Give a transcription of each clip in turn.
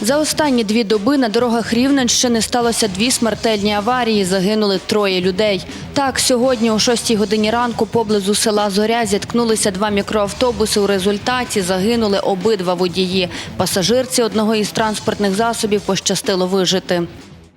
За останні дві доби на дорогах Рівненщини сталося дві смертельні аварії. Загинули троє людей. Так, сьогодні о 6 годині ранку поблизу села Зоря зіткнулися два мікроавтобуси. У результаті загинули обидва водії. Пасажирці одного із транспортних засобів пощастило вижити.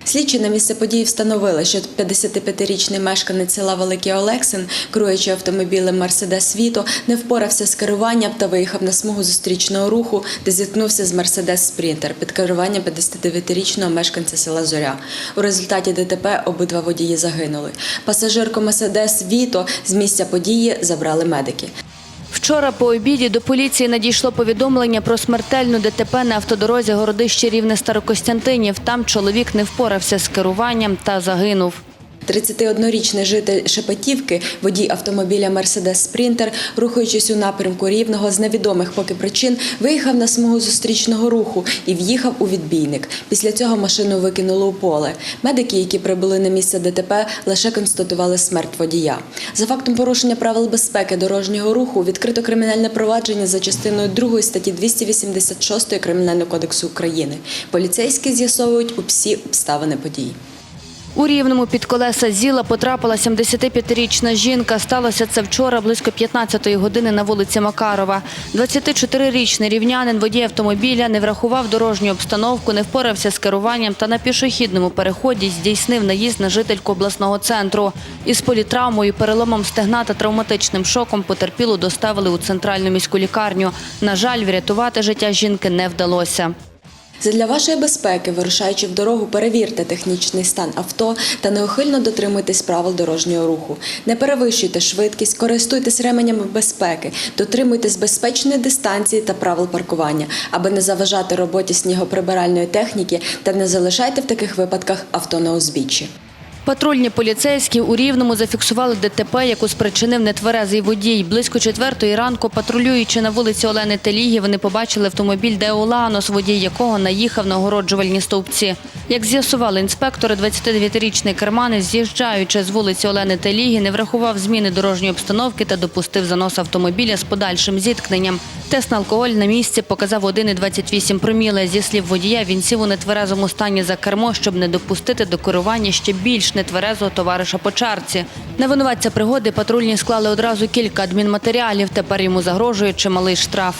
Слідчі на місце події встановили, що 55-річний мешканець села Великий Олексин, керуючи автомобілем Мерседес Віто, не впорався з керуванням та виїхав на смугу зустрічного руху, де зіткнувся з Мерседес Спрінтер під керуванням 59-річного мешканця села Зоря. У результаті ДТП обидва водії загинули. Пасажирку Мерседес Віто з місця події забрали медики. Вчора по обіді до поліції надійшло повідомлення про смертельну ДТП на автодорозі городище Рівне Старокостянтинів. Там чоловік не впорався з керуванням та загинув. 31-річний житель Шепетівки, водій автомобіля Мерседес Спрінтер, рухаючись у напрямку рівного з невідомих поки причин, виїхав на смугу зустрічного руху і в'їхав у відбійник. Після цього машину викинуло у поле. Медики, які прибули на місце ДТП, лише констатували смерть водія. За фактом порушення правил безпеки дорожнього руху відкрито кримінальне провадження за частиною 2 статті 286 Кримінального кодексу України. Поліцейські з'ясовують усі обставини події. У Рівному під колеса зіла потрапила 75-річна жінка. Сталося це вчора близько 15-ї години на вулиці Макарова. 24-річний рівнянин водій автомобіля не врахував дорожню обстановку, не впорався з керуванням та на пішохідному переході здійснив наїзд на жительку обласного центру. Із політравмою, переломом стегна та травматичним шоком потерпілу доставили у центральну міську лікарню. На жаль, врятувати життя жінки не вдалося. Задля вашої безпеки, вирушаючи в дорогу, перевірте технічний стан авто та неухильно дотримуйтесь правил дорожнього руху. Не перевищуйте швидкість, користуйтесь ременями безпеки, дотримуйтесь безпечної дистанції та правил паркування, аби не заважати роботі снігоприбиральної техніки та не залишайте в таких випадках авто на узбіччі. Патрульні поліцейські у Рівному зафіксували ДТП, яку спричинив нетверезий водій. Близько четвертої ранку, патрулюючи на вулиці Олени Теліги, вони побачили автомобіль Деоланос, водій якого наїхав на огороджувальні стовпці. Як з'ясували інспектори, 29-річний керманець, з'їжджаючи з вулиці Олени Теліги, не врахував зміни дорожньої обстановки та допустив занос автомобіля з подальшим зіткненням. Тест на алкоголь на місці показав 1,28 проміле. Зі слів водія, він сів у нетверезому стані за кермо, щоб не допустити до керування ще більш нетверезого товариша по чарці. На винуватця пригоди патрульні склали одразу кілька адмінматеріалів. Тепер йому загрожує чималий штраф.